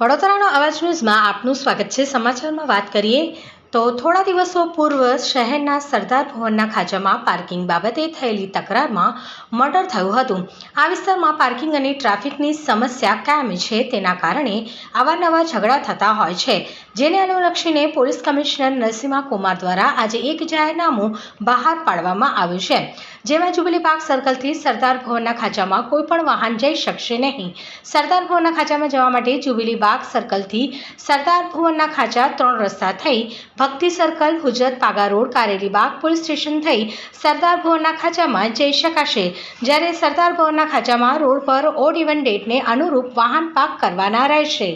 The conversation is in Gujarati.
વડોદરાનો અવાજ ન્યૂઝમાં આપનું સ્વાગત છે. સમાચારમાં વાત કરીએ તો થોડા દિવસો પૂર્વ શહેરના સરદાર ભવનના ખાંચામાં પાર્કિંગ બાબતે થયેલી તકરારમાં મર્ડર થયું હતું. આ વિસ્તારમાં પાર્કિંગ અને ટ્રાફિકની સમસ્યા કાયમી છે. તેના કારણે અવારનવાર ઝઘડા થતા હોય છે. જેને અનુલક્ષીને પોલીસ કમિશનર નરસિંહા કુમાર દ્વારા આજે એક જાહેરનામું બહાર પાડવામાં આવ્યું છે. જેમાં જુબલી પાર્ક સર્કલથી સરદાર ભવનના ખાંચામાં કોઈ પણ વાહન જઈ શકશે નહીં. સરદાર ભવનના ખાંચામાં જવા માટે જુબલી બાગ સર્કલથી સરદાર ભવનના ખાંચા ત્રણ રસ્તા થઈ, Bhakti circle Hujrat Paga road, Kareli Baug police station થઈ સરદાર ભવનના ખાંચામાં જઈ શકાશે. જ્યારે સરદાર ભવનના ખાંચામાં રોડ પર ઓડ ઇવન ડેટને અનુરૂપ વાહન પાર્ક કરવાના રહેશે.